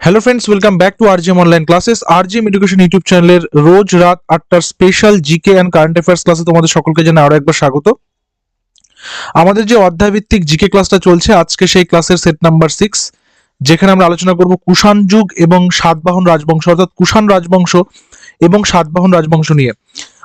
Hello friends welcome back to RGM online classes RGM education YouTube চ্যানেলের রোজ রাত আটটার special GK and current affairs ক্লাসে তোমাদের সকলকে জানাই আরও একবার স্বাগত। আমাদের যে অধ্যায়ভিত্তিক জিকে ক্লাসটা চলছে, আজকে সেই ক্লাসের সেট নাম্বার সিক্স যেখানে আমরা আলোচনা করব কুষাণ যুগ এবং সাতবাহন রাজবংশ, অর্থাৎ কুষাণ রাজবংশ এবং সাতবাহন রাজবংশ নিয়ে।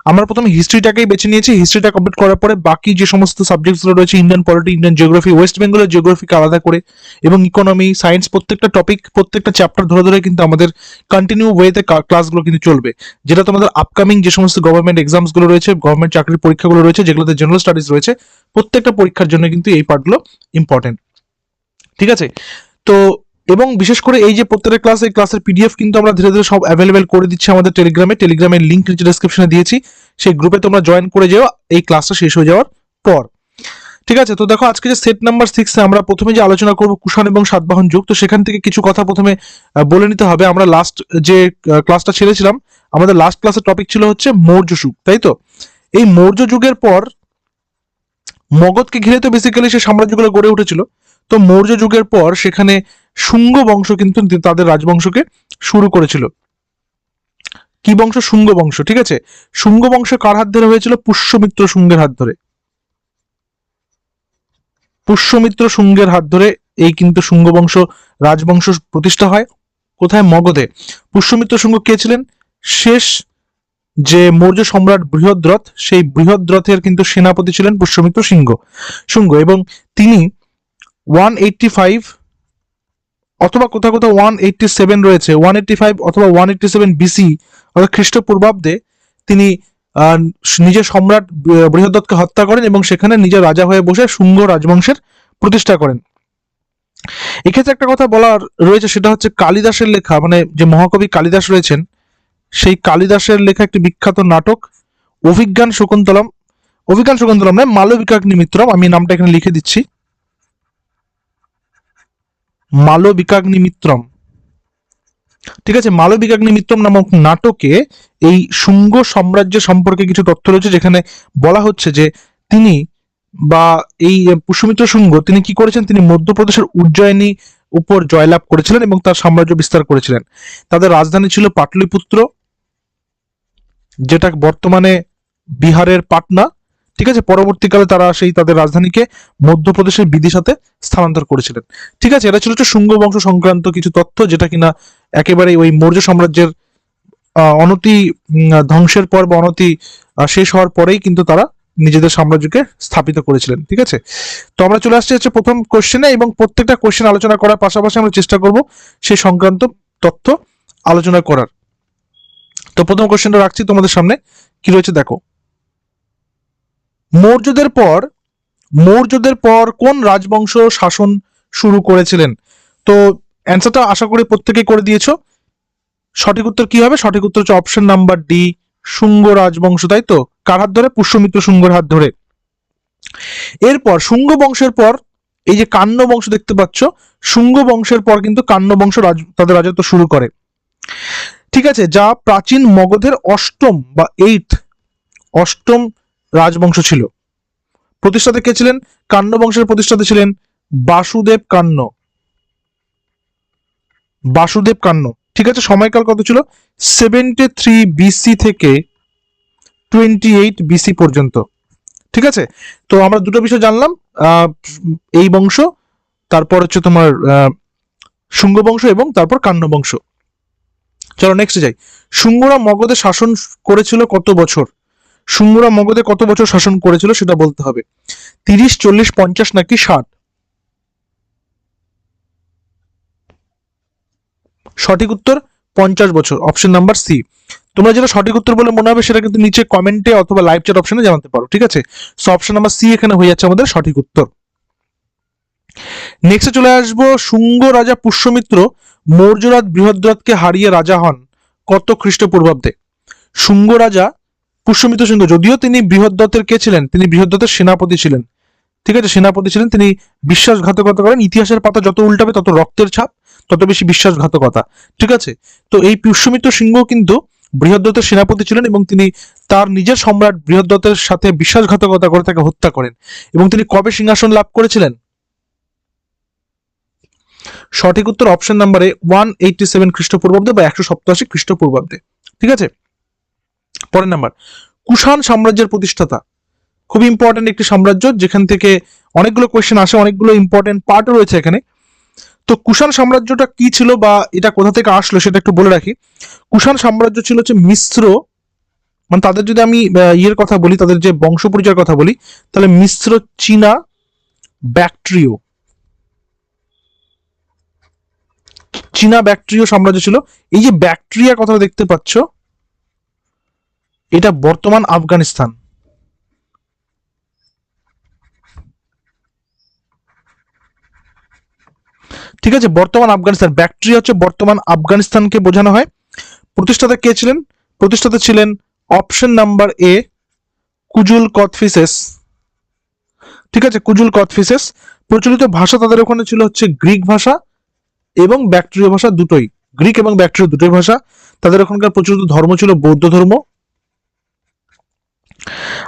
আমরা প্রথমে হিস্ট্রিটাকেই বেছে নিয়েছি। হিস্ট্রিটা কমপ্লিট করার পরে বাকি যে সমস্ত সাবজেক্টগুলো রয়েছে Indian polity Indian geography West বেঙ্গলের জিওগ্রাফিকে আলাদা করে এবং ইকোনমি সায়েন্স প্রত্যেকটা টপিক প্রত্যেকটা চ্যাপ্টার ধরে ধরে কিন্তু আমাদের কন্টিনিউ ওয়েতে ক্লাসগুলো কিন্তু চলবে। যেটা তোমাদের আপকামিং যে সমস্ত গভর্নমেন্ট এক্সামসগুলো রয়েছে গভর্নমেন্ট চাকরির পরীক্ষাগুলো রয়েছে, যেগুলোতে জেনারেল স্টাডিজ রয়েছে, প্রত্যেকটা পরীক্ষার জন্য কিন্তু এই পার্টগুলো ইম্পর্টেন্ট ঠিক আছে? তো এবং বিশেষ করে এই যে প্রত্যেকটা ক্লাস এই ক্লাসের পিডিএফ কিন্তু আমরা ধীরে ধীরে সব অ্যাভেলেবেল করে দিচ্ছি আমাদের টেলিগ্রামে টেলিগ্রামের লিঙ্ক নিচে ডেসক্রিপশনে দিয়েছি। সেই গ্রুপে তোমরা জয়েন করে যেও। এই ক্লাসটা শেষ হয়ে যাওয়ার পর। ঠিক আছে, তো দেখো আজকে যে সেট নাম্বার সিক্সে আমরা প্রথমে যে আলোচনা করব কুষাণ এবং সাতবাহন যুগ, তো সেখান থেকে কিছু কথা প্রথমে বলে নিতে হবে। আমরা লাস্ট যে ক্লাসটা ছেড়েছিলাম, আমাদের লাস্ট ক্লাসের টপিক ছিল হচ্ছে মৌর্য যুগ, তাই তো? এই মৌর্য যুগের পর মগধকে ঘিরে তো বেসিক্যালি সে সাম্রাজ্যগুলো গড়ে উঠেছিল। তো মৌর্য যুগের পর সেখানে শুঙ্গ বংশ কিন্তু তাদের রাজবংশকে শুরু করেছিল। কি বংশ? শুঙ্গ বংশ, ঠিক আছে? শুঙ্গ বংশ কার হাত ধরে হয়েছিল? পুষ্যমিত্র শুঙ্গের হাত ধরে। পুষ্যমিত্র শুঙ্গের হাত ধরে এই কিন্তু শুঙ্গ বংশ রাজবংশ প্রতিষ্ঠা হয়। কোথায়? মগধে। পুষ্যমিত্র শুঙ্গ কে ছিলেন? শেষ যে মৌর্য সম্রাট বৃহদ্রথ, সেই বৃহদ্রথের কিন্তু সেনাপতি ছিলেন পুষ্যমিত্র সিংহ। শুঙ্গ এবং তিনি ওয়ান এইটটি ফাইভ অথবা কোথাও কোথাও ওয়ান এইটটি সেভেন রয়েছে ওয়ান এইটটি ফাইভ অথবা ওয়ান এইটটি সেভেন বিসি অর্থাৎ খ্রিস্টপূর্বাব্দে তিনি নিজের সম্রাট বৃ- বৃহদ্রথকে হত্যা করেন এবং সেখানে নিজের রাজা হয়ে বসে শুঙ্গ রাজবংশের প্রতিষ্ঠা করেন। এক্ষেত্রে একটা কথা বলার রয়েছে, সেটা হচ্ছে কালিদাসের লেখা মানে যে মহাকবি কালিদাস রয়েছেন, সেই কালিদাসের লেখা একটি বিখ্যাত নাটক, অভিজ্ঞান শকুন্তলম অভিজ্ঞান শকুন্তলম নয় মালবিকাগ্নি মিত্রম আমি নামটা এখানে লিখে দিচ্ছি। মালবিকাগ্নি মিত্রম ঠিক আছে মালবিকাগ্নি মিত্রম নামক নাটকে এই শুঙ্গ সাম্রাজ্য সম্পর্কে কিছু তথ্য রয়েছে, যেখানে বলা হচ্ছে যে তিনি বা এই পুষ্যমিত্র শুঙ্গ, তিনি কি করেছেন? তিনি মধ্যপ্রদেশের উজ্জয়িনী উপর জয়লাভ করেছিলেন এবং তার সাম্রাজ্য বিস্তার করেছিলেন। তাদের রাজধানী ছিল পাটলিপুত্র, যেটা বর্তমানে বিহারের পাটনা। ঠিক আছে? পরবর্তীকালে তারা সেই তাদের রাজধানীকে মধ্যপ্রদেশের বিদিশাতে স্থানান্তর করেছিলেন। ঠিক আছে? এটা ছিল হচ্ছে শুঙ্গ বংশ সংক্রান্ত কিছু তথ্য যেটা কিনা একেবারে ওই মৌর্য সাম্রাজ্যের অনতি ধ্বংসের পর বা অনতি শেষ হওয়ার পরেই কিন্তু তারা নিজেদের সাম্রাজ্যকে স্থাপিত করেছিলেন। ঠিক আছে? তো আমরা চলে আসছি হচ্ছে প্রথম কোশ্চেনে এবং প্রত্যেকটা কোশ্চেন আলোচনা করার পাশাপাশি আমরা চেষ্টা করব সেই সংক্রান্ত তথ্য আলোচনা করার। তো প্রথম কোশ্চেনটা রাখছি তোমাদের সামনে। কি রয়েছে দেখো? মৌর্যদের পর মৌর্যদের পর কোন রাজবংশ শাসন শুরু করেছিলেন? তো অ্যান্সারটা আশা করি প্রত্যেকেই করে দিয়েছ। সঠিক উত্তর কি হবে? সঠিক উত্তর হচ্ছে অপশন নাম্বার ডি শুঙ্গ রাজবংশ, তাই তো? কার হাত ধরে? পুষ্যমিত্র শুঙ্গর হাত ধরে। এরপর শুঙ্গ বংশের পর, এই যে কান্ন বংশ দেখতে পাচ্ছ, শুঙ্গ বংশের পর কিন্তু কান্ন বংশ রাজ, তাদের রাজত্ব শুরু করে। ঠিক আছে, যা প্রাচীন মগধের অষ্টম বা এইট অষ্টম রাজবংশ ছিল। প্রতিষ্ঠাতা কে ছিলেন? কান্য বংশের প্রতিষ্ঠাতা ছিলেন বাসুদেব কান্ন। বাসুদেব কান্ন। ঠিক আছে, সময়কাল কত ছিল? সেভেন্টি থ্রি বিসি থেকে টোয়েন্টি এইট বিসি পর্যন্ত। ঠিক আছে? তো আমরা দুটো বিষয় জানলাম। এই বংশ, তারপর হচ্ছে তোমার শুঙ্গ বংশ এবং তারপর কান্য বংশ। চলো নেক্সট যাই। শুঙ্গরা মগধে শাসন করেছিল কত বছর? শুঙ্গরা মগধে কত বছর শাসন করেছিল সেটা বলতে হবে। তিরিশ, চল্লিশ, পঞ্চাশ নাকি ষাট? সঠিক উত্তর, পঞ্চাশ বছর। অপশন নাম্বার সি তোমরা যেটা সঠিক উত্তর বলে মনে হবে সেটা কিন্তু নিচে কমেন্টে অথবা লাইভ চ্যাট অপশনে জানাতে পারো, ঠিক আছে? সো অপশন নাম্বার সি এখানে হয়ে যাচ্ছে আমাদের সঠিক উত্তর। নেক্সটে চলে আসব, শুঙ্গ রাজা পুষ্যমিত্র মৌর্যরাজ বৃহদ্রথকে হারিয়ে রাজা হন কত খ্রিস্টপূর্বাব্দে? শুঙ্গ রাজা পুষ্যমিত্র সিংহ যদিও তিনি বৃহদ্রথের কে ছিলেন? তিনি বৃহদ্রথের সেনাপতি ছিলেন। ঠিক আছে, সেনাপতি ছিলেন, তিনি বিশ্বাসঘাতকতা করেন। ইতিহাসের পাতা যত উল্টাবে, তত রক্তের ছাপ, তত বেশি বিশ্বাসঘাতকতা। ঠিক আছে? তো এই পুষ্যমিত্র সিংহ কিন্তু বৃহদ্রথের সেনাপতি ছিলেন এবং তিনি তার নিজের সম্রাট বৃহদ্রথের সাথে বিশ্বাসঘাতকতা করে তাকে হত্যা করেন। এবং তিনি কবে সিংহাসন লাভ করেছিলেন? সঠিক উত্তর অপশন নাম্বারে ওয়ান এইটটি সেভেন খ্রিস্টপূর্বাব্দে বা একশো সপ্তাশি খ্রিস্টপূর্বাব্দে। ঠিক আছে? পরের নাম্বার, কুষাণ সাম্রাজ্যের প্রতিষ্ঠাতা। খুব ইম্পর্টেন্ট একটি সাম্রাজ্য, যেখান থেকে অনেকগুলো কোয়েশ্চেন আসে, অনেকগুলো ইম্পর্টেন্ট পার্টও রয়েছে এখানে। তো কুষাণ সাম্রাজ্যটা কি ছিল বা এটা কোথা থেকে আসলো সেটা একটু বলে রাখি। কুষাণ সাম্রাজ্য ছিল হচ্ছে মিশ্র মানে তাদের যদি আমি ইয়ের কথা বলি, তাদের যে বংশ পরিচয়ের কথা বলি, তাহলে মিশ্র চীনা ব্যাকট্রিয়। চীনা ব্যাকট্রিয় সাম্রাজ্য ছিল। এই যে ব্যাকট্রিয়া কথাটা দেখতে পাচ্ছ এটা বর্তমান আফগানিস্তান। ঠিক আছে, বর্তমান আফগানিস্তান। ব্যাকট্রিয়া হচ্ছে বর্তমান আফগানিস্তানকে বোঝানো হয়। প্রতিষ্ঠাতা কে ছিলেন? প্রতিষ্ঠাতা ছিলেন অপশন নাম্বার এ কুজুল কতফিসেস। ঠিক আছে, কুজুল কতফিসেস। প্রচলিত ভাষা তাদের ওখানে ছিল হচ্ছে গ্রিক ভাষা এবং ব্যাকট্রিয় ভাষা দুটোই। গ্রিক এবং ব্যাকট্রিয় দুটোই ভাষা। তাদের ওখানকার প্রচলিত ধর্ম ছিল বৌদ্ধ ধর্ম।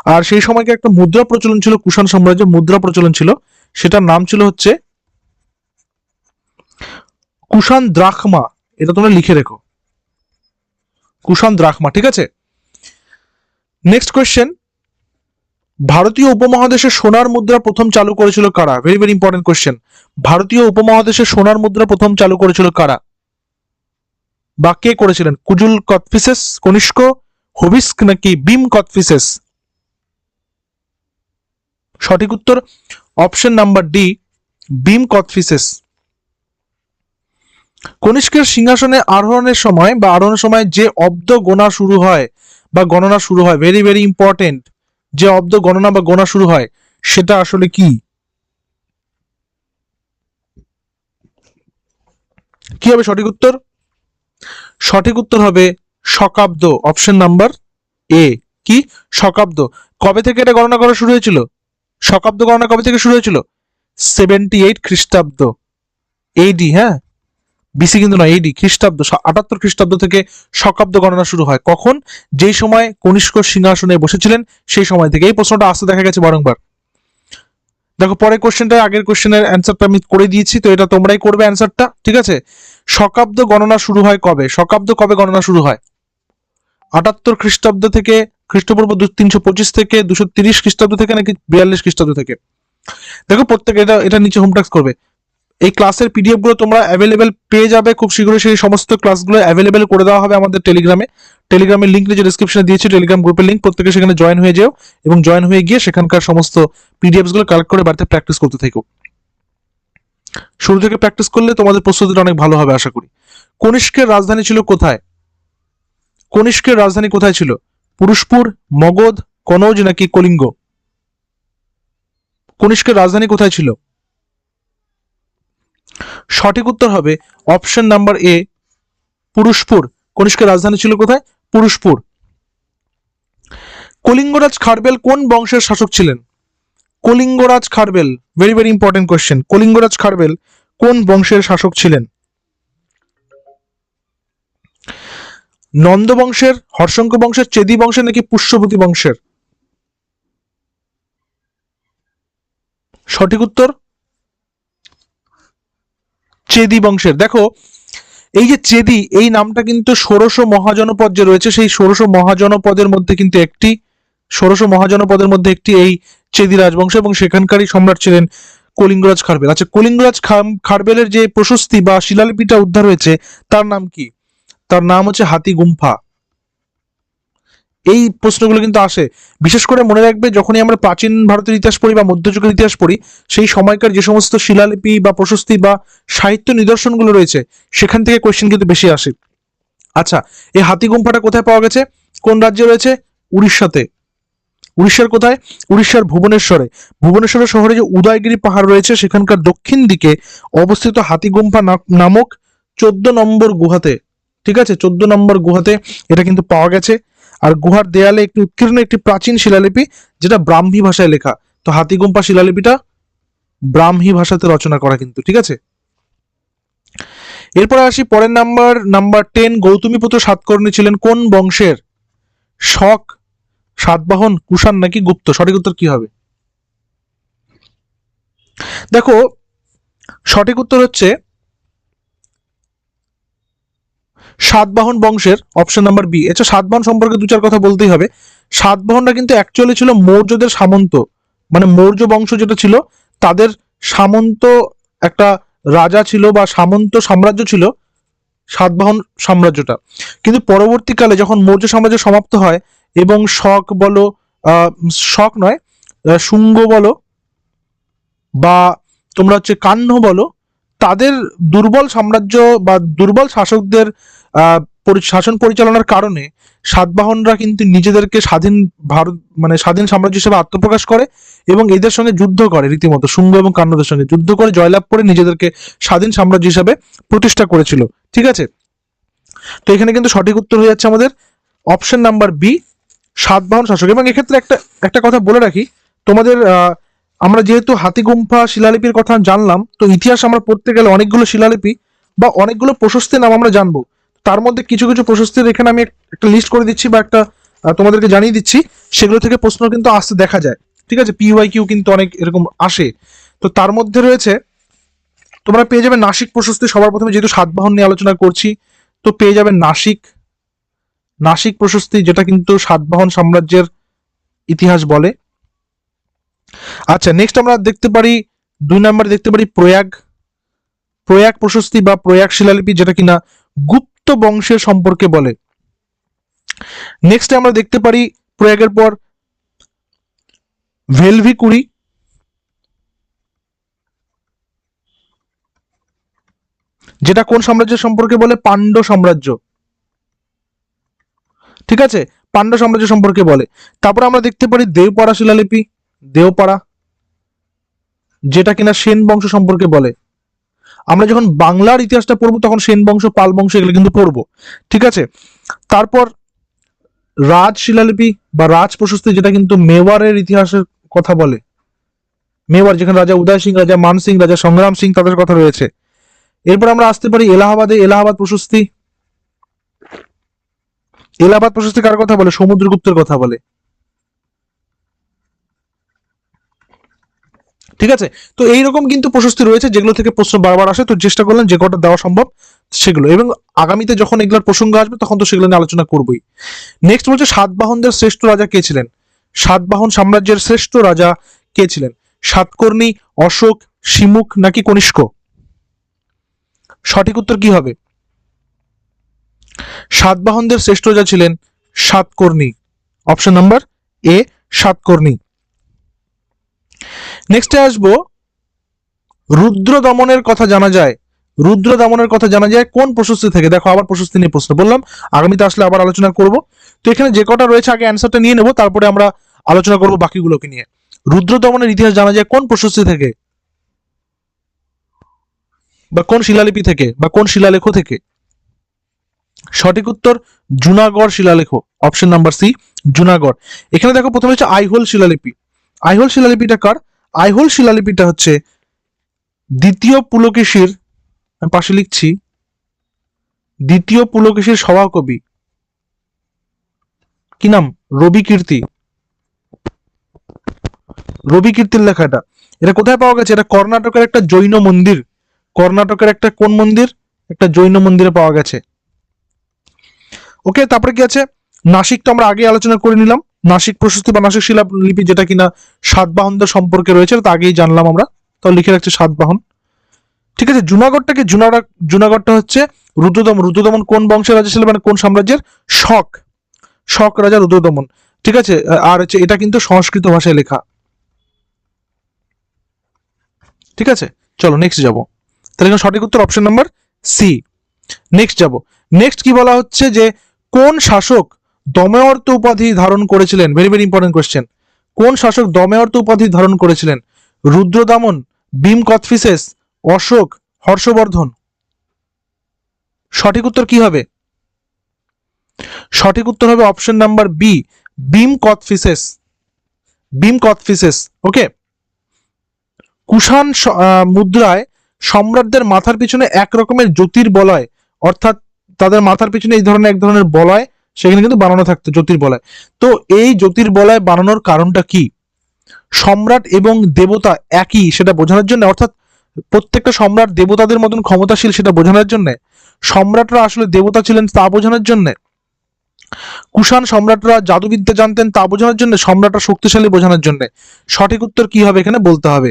আর সেই সময়কে একটা মুদ্রা প্রচলন ছিল, কুষাণ সাম্রাজ্যে মুদ্রা প্রচলন ছিল। সেটার নাম ছিল হচ্ছে কুষাণ দ্রাখমা এটা তোমরা লিখে রেখো। কুষাণ দ্রাখমা ঠিক আছে? নেক্সট কোয়েশ্চেন ভারতীয় উপমহাদেশে সোনার মুদ্রা প্রথম চালু করেছিল কারা? ভেরি ভেরি ইম্পর্টেন্ট কোয়েশ্চেন ভারতীয় উপমহাদেশে সোনার মুদ্রা প্রথম চালু করেছিল কারা? বা কে করেছিলেন? কুজুল কতফিসেস কনিষ্ক, হবিস্ক নাকি বিম কতফিসেস সঠিক উত্তর option number D Vima Kadphises কনিষ্কের সিংহাসনে আরোহণের সময় বা আরোহণের সময় যে অব্দ গোনা শুরু হয় বা গণনা শুরু হয় ভেরি ভেরি ইম্পর্টেন্ট যে অব্দ গণনা বা গোনা শুরু হয়, সেটা আসলে কি? কি হবে সঠিক উত্তর? সঠিক উত্তর হবে শকাব্দ, অপশন নাম্বার এ। কি? শকাব্দ। কবে থেকে এটা গণনা করা শুরু হয়েছিল? শকাব্দ গণনা কবে থেকে শুরু হয়েছিল? সেভেন্টি এইট খ্রিস্টাব্দ এইডি হ্যাঁ? বিসি কিন্তু নয় এইডি খ্রিস্টাব্দ আটাত্তর খ্রিস্টাব্দ থেকে শকাব্দ গণনা শুরু হয়। কখন? যেই সময় কনিষ্ক সিংহাসনে বসেছিলেন, সেই সময় থেকে। এই প্রশ্নটা আসতে দেখা গেছে বারংবার। দেখো, পরের কোশ্চেনটা আগের কোশ্চেনের অ্যান্সারটা আমি করে দিয়েছি, তো এটা তোমরাই করবে অ্যান্সারটা ঠিক আছে? শকাব্দ গণনা শুরু হয় কবে? শকাব্দ কবে গণনা শুরু হয়? আটাত্তর খ্রিস্টাব্দ থেকে খ্রিস্টপূর্ব তিনশো পঁচিশ থেকে দুশো তিরিশ খ্রিস্টাব্দ থেকে নাকি বিয়াল্লিশ খ্রিস্টাব্দ থেকে? দেখো প্রত্যেকে এটা এটা নিচে হোমটাক্স করবে। এই ক্লাসের পিডিএফগুলো তোমরা অ্যাভেলেবেল পেয়ে যাবে, খুব শীঘ্রই সেই সমস্ত ক্লাসগুলো অ্যাভেলেবেল করে দেওয়া হবে আমাদের টেলিগ্রামে টেলিগ্রামের লিঙ্ক নিচে ডিসক্রিপশনে দিয়েছি টেলিগ্রাম গ্রুপের লিঙ্ক প্রত্যেকে সেখানে জয়েন হয়ে যেও এবং জয়েন হয়ে গিয়ে সেখানকার সমস্ত পিডিএফসগুলো কালেক্ট করে বাড়িতে প্র্যাকটিস করতে থেকো। শুরু থেকে প্র্যাকটিস করলে তোমাদের প্রস্তুতিটা অনেক ভালো হবে, আশা করি। কনিষ্কের রাজধানী ছিল কোথায়? কনিষ্কের রাজধানী কোথায় ছিল? পুরুষপুর, মগধ, কনৌজ নাকি কলিঙ্গ? কনিষ্কের রাজধানী কোথায় ছিল? সঠিক উত্তর হবে অপশন নাম্বার এ, পুরুষপুর। কনিষ্কের রাজধানী ছিল কোথায়? পুরুষপুর। কলিঙ্গরাজ খারবেল কোন বংশের শাসক ছিলেন? Kalingaraj Kharavela very very important question Kalingaraj Kharavela কোন বংশের শাসক ছিলেন? নন্দ বংশের হর্ষঙ্ক বংশের চেদি বংশের নাকি পুষ্যভূতি বংশের? সঠিক উত্তর? চেদি বংশের দেখো, এই যে চেদি, এই নামটা কিন্তু ষোড়শ মহাজনপদ যে রয়েছে, সেই ষোড়শ মহাজনপদের মধ্যে কিন্তু একটি, ষোড়শ মহাজনপদের মধ্যে একটি এই চেদি রাজবংশ এবং সেখানকারই সম্রাট ছিলেন কলিঙ্গরাজ খারবেল। আচ্ছা কলিঙ্গরাজ খারবেলের যে প্রশস্তি বা শিলালিপিটা উদ্ধার হয়েছে, তার নাম কি? তার নাম হচ্ছে হাতি গুম্ফা। এই প্রশ্নগুলো কিন্তু আসে। বিশেষ করে মনে রাখবে, যখনই আমরা প্রাচীন ভারতের ইতিহাস পড়ি বা মধ্যযুগের ইতিহাস পড়ি, সেই সময়কার যে সমস্ত শিলালিপি বা প্রশস্তি বা সাহিত্য নিদর্শনগুলো রয়েছে, সেখান থেকে কোয়েশ্চেন কিন্তু বেশি আসে। আচ্ছা এই হাতি গুম্ফাটা কোথায় পাওয়া গেছে? কোন রাজ্যে রয়েছে? উড়িষ্যাতে। উড়িষ্যার কোথায়? উড়িষ্যার ভুবনেশ্বরে। ভুবনেশ্বরের শহরে যে উদয়গিরি পাহাড় রয়েছে, সেখানকার দক্ষিণ দিকে অবস্থিত হাতিগুম্ফা নামক চোদ্দ নম্বর গুহাতে। ঠিক আছে? চোদ্দ নম্বর গুহাতে এটা কিন্তু পাওয়া গেছে। আর গুহার দেয়ালে একটি উৎকীর্ণ একটি প্রাচীন শিলালিপি, যেটা ব্রাহ্মী ভাষায় লেখা। তো হাতিগুম্পা শিলালিপিটা ব্রাহ্মী ভাষাতে রচনা করা কিন্তু, ঠিক আছে? এরপরে আসি পরের number number ten Gautamiputra Satakarni ছিলেন কোন বংশের? শক, সাতবাহন, কুষাণ নাকি গুপ্ত? সঠিক উত্তর কি হবে? দেখো, সঠিক উত্তর হচ্ছে সাতবাহন বংশের অপশন নাম্বার বি এছাড়া সাতবাহন সম্পর্কে দু চার কথা বলতেই হবে। সাতবাহনরা কিন্তু অ্যাকচুয়ালি ছিল মৌর্যদের সামন্ত। মানে মৌর্য বংশ যেটা ছিল, তাদের সামন্ত একটা রাজা ছিল বা সামন্ত সাম্রাজ্য ছিল, সাতবাহন সাম্রাজ্যটা। কিন্তু পরবর্তীকালে যখন মৌর্য সাম্রাজ্য সমাপ্ত হয় এবং শক বলো শক নয় শুঙ্গ বলো বা তোমরা হচ্ছে কাহ্ন বলো, তাদের দুর্বল সাম্রাজ্য বা দুর্বল শাসকদের শাসন পরিচালনার কারণে সাতবাহনরা কিন্তু নিজেদেরকে স্বাধীন ভারত মানে স্বাধীন সাম্রাজ্য হিসেবে আত্মপ্রকাশ করে এবং এদের সঙ্গে যুদ্ধ করে রীতিমতো। শুঙ্গ এবং কান্নদের সঙ্গে যুদ্ধ করে জয়লাভ করে নিজেদেরকে স্বাধীন সাম্রাজ্য হিসেবে প্রতিষ্ঠা করেছিল। ঠিক আছে? তো এখানে কিন্তু সঠিক উত্তর হয়ে যাচ্ছে আমাদের অপশন নাম্বার বি, সাতবাহন শাসক। এবং এক্ষেত্রে একটা একটা কথা বলে রাখি, তোমাদের আমরা যেহেতু হাতিগুম্ফা শিলালিপির কথা জানলাম, তো ইতিহাস আমরা পড়তে গেলে অনেকগুলো শিলালিপি বা অনেকগুলো প্রশস্তির নাম আমরা জানব। তার মধ্যে কিছু কিছু প্রশস্তির এখানে আমি একটা লিস্ট করে দিচ্ছি বা একটা তোমাদেরকে জানিয়ে দিচ্ছি। সেগুলো থেকে প্রশ্ন কিন্তু আসতে দেখা যায়। ঠিক আছে? পিওয়াই কিউ কিন্তু অনেক এরকম আসে। তো তার মধ্যে রয়েছে, তোমরা পেয়ে যাবে নাসিক প্রশস্তি। সবার প্রথমে যেহেতু সাতবাহন নিয়ে আলোচনা করছি, তো পেয়ে যাবে নাসিক। নাসিক প্রশস্তি, যেটা কিন্তু সাতবাহন সাম্রাজ্যের ইতিহাস বলে। আচ্ছা নেক্সট আমরা দেখতে পারি, দুই নম্বরে দেখতে পারি প্রয়াগ। প্রয়াগ প্রশস্তি বা প্রয়াগ শিলালিপি, যেটা কিনা গুপ্ত বংশের সম্পর্কে বলে। নেক্সট আমরা দেখতে পারি প্রয়াগের পর ভেলভিকুড়ি যেটা কোন সাম্রাজ্যের সম্পর্কে বলে? পাণ্ড সাম্রাজ্য। ঠিক আছে? পাণ্ড সাম্রাজ্য সম্পর্কে বলে। তারপর আমরা দেখতে পারি দেওপাড়া শিলালিপি, দেওপাড়া, যেটা কিনা সেন বংশ সম্পর্কে বলে। আমরা যখন বাংলার ইতিহাসটা পড়ব, তখন সেন বংশ, পাল বংশ এগুলো কিন্তু পড়ব, ঠিক আছে? তারপর রাজ শিলালিপি বা রাজ প্রশস্তি যেটা কিন্তু মেওয়ারের ইতিহাসের কথা বলে। মেওয়ার যেখানে রাজা উদয় সিং, রাজা মান সিং, রাজা সংগ্রাম সিং তাদের কথা রয়েছে। এরপর আমরা আসতে পারি এলাহাবাদে, এলাহাবাদ প্রশস্তি। এলাহাবাদ প্রশস্তি কার কথা বলে? সমুদ্রগুপ্তের কথা বলে। ঠিক আছে? তো এইরকম কিন্তু প্রশস্তি রয়েছে যেগুলো থেকে প্রশ্ন বারবার আসে, তো চেষ্টা করলেন যে কটা দেওয়া সম্ভব, সেগুলো। এবং আগামীতে যখন এগুলোর প্রসঙ্গ আসবে, তখন তো সেগুলো নিয়ে আলোচনা করবই। নেক্সট বলছে সাতবাহনদের শ্রেষ্ঠ রাজা কে ছিলেন? সাতবাহন সাম্রাজ্যের শ্রেষ্ঠ রাজা কে ছিলেন? সাতকর্ণী, অশোক শিমুখ নাকি কনিষ্ক? সঠিক উত্তর কি হবে? সাতবাহনদের শ্রেষ্ঠ রাজা ছিলেন Satakarni. Option number A Satakarni. নেক্সটে আসব। রুদ্র দমনের কথা জানা যায়। রুদ্র দমনের কথা জানা যায় কোন প্রশস্তি থেকে? দেখো, আবার প্রশস্তি নিয়ে প্রশ্ন বললাম। আগামীতে আসলে আবার আলোচনা করব। তো এখানে যে কটা রয়েছে, আগে অ্যান্সারটা নিয়ে নেব, তারপরে আমরা আলোচনা করব বাকিগুলোকে নিয়ে। রুদ্র দমনের ইতিহাস জানা যায় কোন প্রশস্তি থেকে? বা কোন শিলালিপি থেকে? বা কোন শিলালেখ থেকে? সঠিক উত্তর, জুনাগড় শিলালেখ অপশন নাম্বার সি জুনাগড়। এখানে দেখো, প্রথমে হচ্ছে আইহোল শিলালিপি। আইহোল শিলালিপিটা কার? আইহোল শিলালিপিটা হচ্ছে দ্বিতীয় পুলকেশীর, আমি পাশে লিখছি, দ্বিতীয় পুলকেশীর সভাকবি। কি নাম? রবি কীর্তি। রবি কীর্তির লেখা এটা। এটা কোথায় পাওয়া গেছে? এটা কর্ণাটকের একটা জৈন মন্দির। কর্ণাটকের একটা কোন মন্দির? একটা জৈন মন্দিরে পাওয়া গেছে। ওকে, তারপরে কি আছে? নাসিক তো আমরা আগে আলোচনা করে নিলাম। নাসিক প্রশস্তি বা নাসিক শিলালিপি যেটা কিনা সাতবাহনদের সম্পর্কে রয়েছে, তো আগেই জানলাম আমরা। তো লিখে রাখছি সাতবাহন ঠিক আছে, জুনাগড়টাকে জুনাগড় জুনাগড়টা হচ্ছে রুদ্রদমন। রুদ্রদমন কোন বংশের রাজা ছিল মানে কোন সাম্রাজ্যের? শক। শক রাজা রুদ্রদমন। ঠিক আছে, আর হচ্ছে এটা কিন্তু সংস্কৃত ভাষায় লেখা। ঠিক আছে, চলো নেক্সট যাব। তাহলে সঠিক উত্তর অপশন নাম্বার সি নেক্সট যাব। নেক্সট কি বলা হচ্ছে যে কোন শাসক দমেয়র্ত উপাধি ধারণ করেছিলেন ভেরি ভেরি ইম্পর্টেন্ট কোয়েশ্চেন কোন শাসক দমেয়র্ত উপাধি ধারণ করেছিলেন? রুদ্রদামন, ভীম কথফিসেস অশোক, হর্ষবর্ধন? সঠিক উত্তর কি হবে? সঠিক উত্তর হবে option number B Vima Kadphises Vima Kadphises okay Kushan মুদ্রায় সম্রাটদের মাথার পিছনে এক রকমের জ্যোতির বলয় অর্থাৎ তাদের মাথার পিছনে এই ধরনের, এক ধরনের বলয় সেখানে কিন্তু বানানো থাকতো জ্যোতির্বলয়। তো এই জ্যোতির্বলয় বানানোর কারণটা কি? সম্রাট এবং দেবতা একই সেটা বোঝানোর জন্য, অর্থাৎ প্রত্যেকটা সম্রাট দেবতাদের মতন ক্ষমতাশীল সেটা বোঝানোর জন্য, সম্রাটরা আসলে দেবতা ছিলেন তা বোঝানোর জন্য, কুষাণ সম্রাটরা জাদুবিদ্যা জানতেন তা বোঝানোর জন্য, সম্রাটরা শক্তিশালী বোঝানোর জন্য। সঠিক উত্তর কি হবে এখানে বলতে হবে।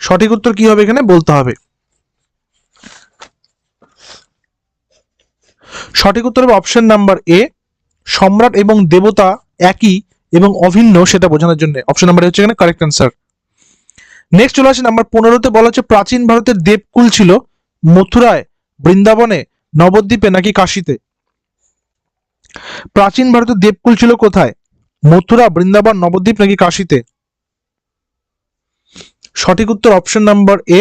সঠিক উত্তর কি হবে এখানে বলতে হবে। সঠিক উত্তর হবে অপশন নাম্বার এ সম্রাট এবং দেবতা একই এবং অভিন্ন সেটা বোঝানোর জন্য। অপশন নাম্বার হচ্ছে এখানে কারেক্ট অ্যান্সার নেক্সট চলে আসে নাম্বার পনেরোতে, বলা হচ্ছে প্রাচীন ভারতের দেবকুল ছিল মথুরায়, বৃন্দাবনে, নবদ্বীপে নাকি কাশীতে। প্রাচীন ভারতের দেবকুল ছিল কোথায়? মথুরা, বৃন্দাবন, নবদ্বীপ নাকি কাশীতে? সঠিক উত্তর অপশন নাম্বার এ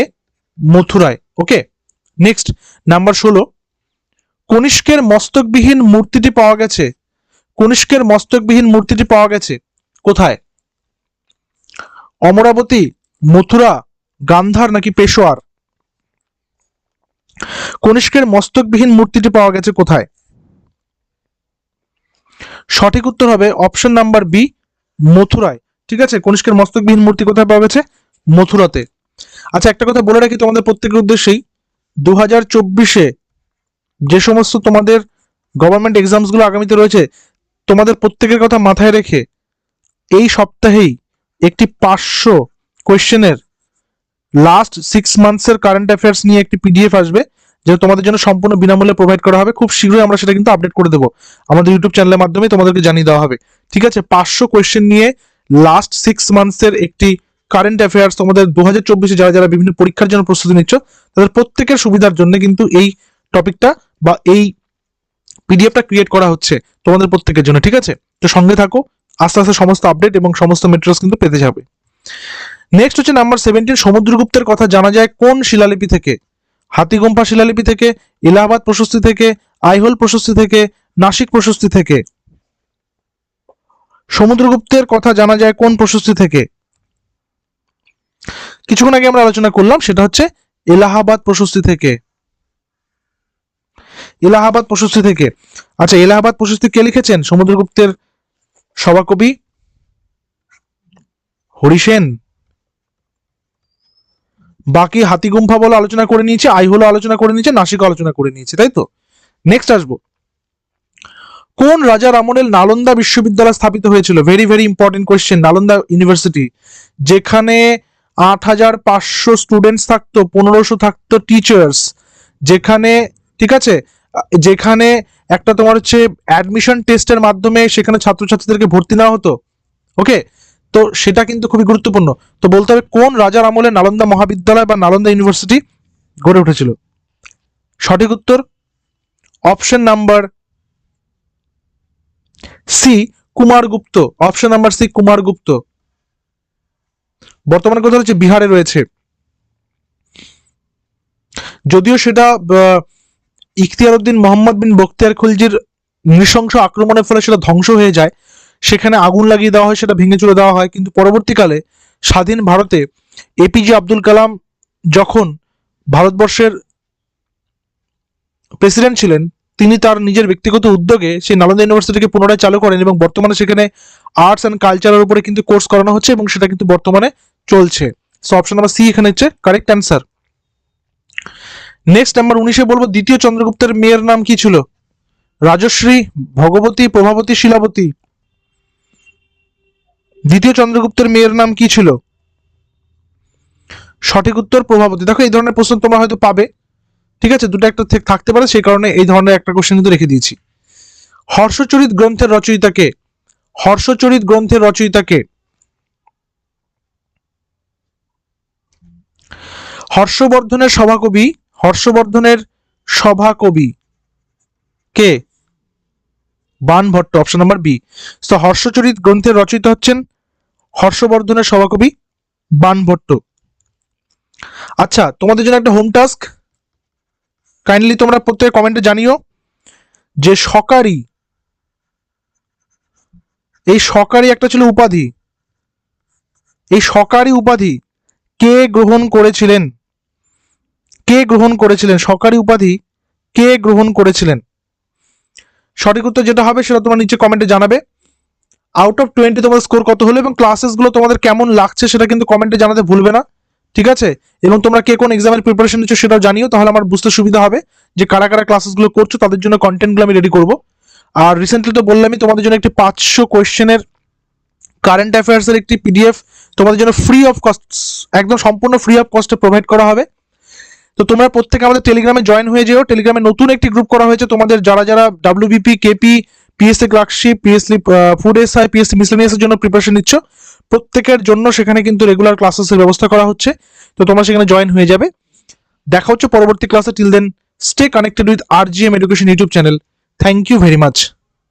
মথুরায়। ওকে নেক্সট নাম্বার ষোলো কনিষ্কের মস্তকবিহীন মূর্তিটি পাওয়া গেছে। কনিষ্কের মস্তকবিহীন মূর্তিটি পাওয়া গেছে। কোথায়? অমরাবতী, মথুরা, গান্ধার নাকি পেশোয়ার? কনিষ্কের মস্তকবিহীন মূর্তিটি পাওয়া গেছে কোথায়? সঠিক উত্তর হবে অপশন নাম্বার বি, মথুরায়। ঠিক আছে? কনিষ্কের মস্তকবিহীন মূর্তি কোথায় পাওয়া গেছে? মথুরাতে। আচ্ছা একটা কথা বলে রাখি, তোমাদের প্রত্যেকের উদ্দেশ্যেই। দু হাজার চব্বিশে যে সমস্ত তোমাদের গভর্নমেন্ট এক্সামসগুলো আগামীতে রয়েছে, তোমাদের প্রত্যেকের কথা মাথায় রেখে এই সপ্তাহেই একটি পাঁচশো কোয়েশ্চেনের লাস্ট সিক্স মান্থসের কারেন্ট অ্যাফেয়ার্স নিয়ে একটি পিডিএফ আসবে, যেটা তোমাদের জন্য সম্পূর্ণ বিনামূল্যে প্রোভাইড করা হবে। খুব শীঘ্রই আমরা সেটা কিন্তু আপডেট করে দেবো। আমাদের ইউটিউব চ্যানেলের মাধ্যমে তোমাদেরকে জানিয়ে দেওয়া হবে। ঠিক আছে? পাঁচশো কোয়েশ্চেন নিয়ে লাস্ট সিক্স মান্থসের একটি কারেন্ট অ্যাফেয়ার্স তোমাদের দু হাজার চব্বিশে যারা যারা বিভিন্ন পরীক্ষার জন্য প্রস্তুতি নিচ্ছ, তাদের প্রত্যেকের সুবিধার জন্য কিন্তু এই টপিকটা বা এই পিডিএফটা ক্রিয়েট করা হচ্ছে তোমাদের প্রত্যেকের জন্য, ঠিক আছে? তো সঙ্গে থাকো, আস্তে আস্তে সমস্ত আপডেট এবং সমস্ত মেটেরিয়ালস কিন্তু পেতে যাবে। নেক্সট হচ্ছে নাম্বার সেভেন্টিন সমুদ্রগুপ্তের কথা জানা যায় কোন শিলালিপি থেকে? হাতিগুম্ফা শিলালিপি থেকে, এলাহাবাদ প্রশস্তি থেকে, আইহোল প্রশস্তি থেকে, নাসিক প্রশস্তি থেকে। সমুদ্রগুপ্তের কথা জানা যায় কোন প্রশস্তি থেকে? কিছুক্ষণ আগে আমরা আলোচনা করলাম, সেটা হচ্ছে এলাহাবাদ প্রশস্তি থেকে। এলাহাবাদ প্রশস্তি থেকে। আচ্ছা এলাহাবাদ প্রশস্তি কে লিখেছেন? সমুদ্রগুপ্তের সভাকবি? হরিসেন বাকি হাতিগুম্ফা বলে আলোচনা করে নিয়েছে, আইহোলো আলোচনা করে নিয়েছে, নাসিক আলোচনা করে নিয়েছে, তাই তো? নেক্সট আসব। কোন রাজার আমলের নালন্দা বিশ্ববিদ্যালয় স্থাপিত হয়েছিল? Very very important question Nalanda university. যেখানে আট হাজার পাঁচশো স্টুডেন্টস থাকতো, পনেরোশো থাকতো টিচার্স যেখানে, ঠিক আছে? যেখানে একটা তোমার হচ্ছে অ্যাডমিশন টেস্টের মাধ্যমে সেখানে ছাত্রছাত্রীদেরকে ভর্তি নেওয়া হতো। ওকে তো সেটা কিন্তু খুবই গুরুত্বপূর্ণ। তো বলতে হবে কোন রাজার আমলে নালন্দা মহাবিদ্যালয় বা নালন্দা ইউনিভার্সিটি গড়ে উঠেছিল? সঠিক উত্তর? Option number C Kumaragupta option number C Kumaragupta বর্তমানে কোথায় হচ্ছে বিহারে রয়েছে। যদিও সেটা ইখতিয়ার উদ্দিন মোহাম্মদ বিন বখতিয়ার খুলজির নৃশংস আক্রমণের ফলে সেটা ধ্বংস হয়ে যায়। সেখানে আগুন লাগিয়ে দেওয়া হয়, সেটা ভেঙে চলে দেওয়া হয়। কিন্তু পরবর্তীকালে স্বাধীন ভারতে এপিজে আব্দুল কালাম যখন ভারতবর্ষের প্রেসিডেন্ট ছিলেন, তিনি তার নিজের ব্যক্তিগত উদ্যোগে সেই নালন্দা ইউনিভার্সিটিকে পুনরায় চালু করেন এবং বর্তমানে সেখানে আর্টস অ্যান্ড কালচারের উপরে কিন্তু কোর্স করানো হচ্ছে এবং সেটা কিন্তু বর্তমানে চলছে। সো অপশন নাম্বার সি এখানে হচ্ছে কারেক্ট অ্যান্সার নেক্সট নাম্বার উনিশে বলব, দ্বিতীয় চন্দ্রগুপ্তের মেয়ের নাম কি ছিল? রাজশ্রী, ভগবতী, প্রভাবতী, শিলাবতী। দ্বিতীয় চন্দ্রগুপ্তের মেয়ের নাম কি ছিল? সঠিক উত্তর প্রভাবতী। দেখো, এই ধরনের প্রশ্ন তোমরা হয়তো পাবে। ঠিক আছে, দুটো একটা থেকে থাকতে পারে, সেই কারণে এই ধরনের একটা কোশ্চেন কিন্তু রেখে দিয়েছি। হর্ষচরিত গ্রন্থের রচয়িতাকে হর্ষচরিত গ্রন্থের রচয়িতাকে হর্ষবর্ধনের সভাকবি হর্ষবর্ধনের সভাকবি কে? বানভট্ট অপশন নাম্বার বি তো হর্ষচরিত গ্রন্থের রচয়িতা হচ্ছেন হর্ষবর্ধনের সভাকবি বানভট্ট। আচ্ছা তোমাদের জন্য একটা হোম টাস্ক কাইন্ডলি তোমরা প্রত্যেক কমেন্টে জানিও যে সকারি, এই সকারি একটা ছিল উপাধি। এই সকারি উপাধি কে গ্রহণ করেছিলেন? কে গ্রহণ করেছিলেন? সরকারি উপাধি কে গ্রহণ করেছিলেন? সঠিক উত্তর যেটা হবে সেটা তোমার নিচে কমেন্টে জানাবে। আউট অফ টোয়েন্টি তোমার স্কোর কত হলো এবং ক্লাসেসগুলো তোমাদের কেমন লাগছে সেটা কিন্তু কমেন্টে জানাতে ভুলবে না, ঠিক আছে? এবং তোমরা কে কোন এক্সামের প্রিপারেশন নিচ্ছ সেটাও জানিও, তাহলে আমার বুঝতে সুবিধা হবে যে কারা কারা ক্লাসেসগুলো করছ, তাদের জন্য কন্টেন্টগুলো আমি রেডি করব। আর রিসেন্টলি তো বললামই তোমাদের জন্য একটি পাঁচশো কোয়েশ্চেনের কারেন্ট অ্যাফেয়ার্সের একটি পিডিএফ তোমাদের জন্য ফ্রি অফ কস্ট একদম সম্পূর্ণ ফ্রি অফ কস্টে প্রোভাইড করা হবে। তো তোমরা প্রত্যেকে আমাদের টেলিগ্রামে জয়েন হয়ে যেও। টেলিগ্রামে নতুন একটি গ্রুপ করা হয়েছে। তোমাদের যারা যারা WBP KP PSC clerkship PSC food SI PSC মিসলেনিয়াসের জন্য প্রিপারেশন নিচ্ছ, প্রত্যেকের জন্য সেখানে কিন্তু রেগুলার ক্লাসেসের ব্যবস্থা করা হচ্ছে। তো তোমরা সেখানে জয়েন হয়ে যাবে। দেখা হচ্ছে পরবর্তী ক্লাসে till then stay connected with R G M education YouTube channel thank you very much